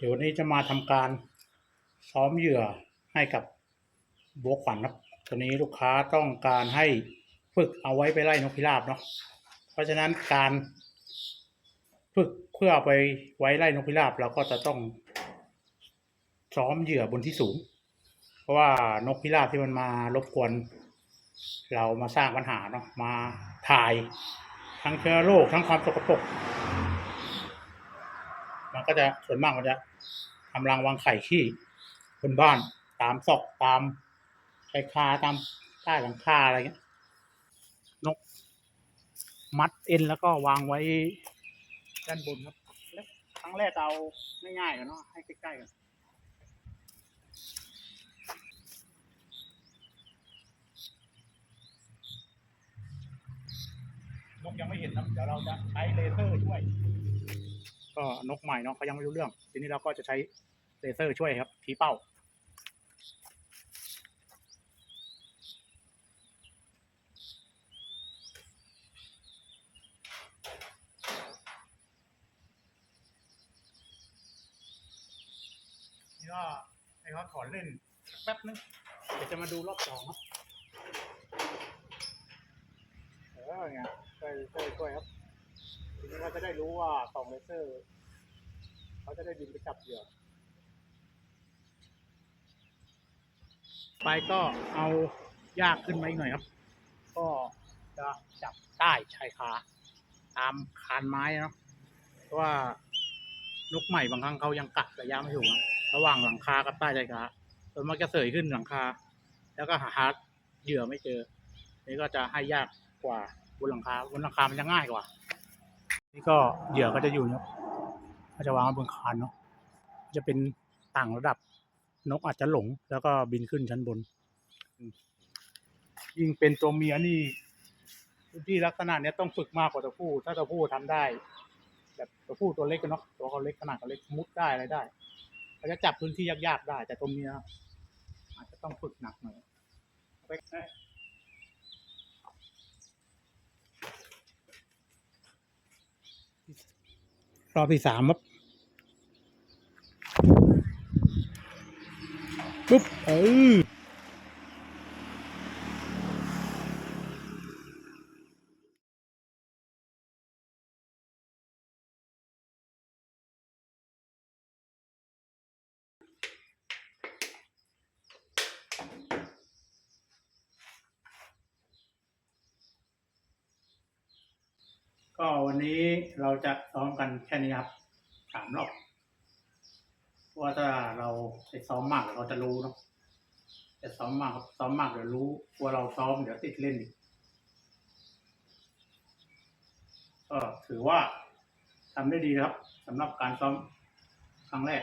เดี๋ยววันนี้จะมาทำการซ้อมเหยื่อให้กับบัวขวัญครับตัวนี้ลูกค้าต้องการให้ฝึกเอาไว้ไปไล่นกพิราบเนาะเพราะฉะนั้นการฝึกเพื่ออไปไว้ไล่นกพิราบเราก็จะต้องซ้อมเหยื่อบนที่สูง เพราะว่านกพิราบที่มันมารบกวน เรามาสร้างปัญหาเนาะมาถ่ายทั้งเชื้อโรคทั้งความสกปรก มันก็จะส่วนมากมันจะทำรังวางไข่ขี้บนบ้านตามซอกตามชายคาตามใต้หลังคาอะไรเงี้ยนก มัดเอ็นแล้วก็วางไว้ด้านบนครับครั้งแรกเอาง่ายๆกันเนาะให้ใกล้ๆกัน ยังไม่เห็นนะเดี๋ยวเราจะใช้เลเซอร์ช่วย ก็นกใหม่เนาะเขายังไม่รู้เรื่อง ทีนี้เราก็จะใช้เลเซอร์ช่วยครับชี้เป้านี่ก็ให้เขาถอนเล่นแป๊บนึงเดี๋ยวจะมาดูรอบสองครับ เออไงช่วยช่วยช่วยครับ ทีนี้เขาจะได้รู้ว่าสองเลเซอร์เขาจะได้บินไปจับเหยื่อไปก็เอายากขึ้นมาอีกหน่อยครับ ก็จะจับใต้ชายคาตามคานไม้เนาะเพราะว่านกใหม่บางครั้งเขายังกัดระยะไม่ถูกระหว่างหลังคากับใต้ชายคาส่วนมากจะเสยขึ้นหลังคา แล้วก็หาเหยื่อไม่เจอ นี่ก็จะให้ยากกว่า บนหลังคาบนหลังคามันจะง่ายกว่า นี่ก็เหยื่อก็จะอยู่เนี่ยก็จะวางบนคานเนาะจะเป็นต่างระดับนกอาจจะหลง แล้วก็บินขึ้นชั้นบน ยิ่งเป็นตัวเมียนี่พื้นที่ลักษณะเนี้ยต้องฝึกมากกว่าตัวผู้ ถ้าตัวผู้ทำได้ แบบตัวผู้ตัวเล็กกันเนาะตัวเขาเล็กขนาดเขาเล็กมุดได้อะไรได้เขาจะจับพื้นที่ยากๆได้ แต่ตัวเมียอาจจะต้องฝึกหนักหน่อยเอาไปเอ้ย รอบที่สามครับปุ๊บเออ ก็วันนี้เราจะซ้อมกันแค่นี้ครับสามรอบเพราะว่าถ้าเราไปซ้อมมากเราจะรู้เนาะจะซ้อมมากครับซ้อมมากเดี๋ยวรู้ว่าเราซ้อมเดี๋ยวติดเล่นอีกก็ถือว่าทำได้ดีครับสำหรับการซ้อมครั้งแรก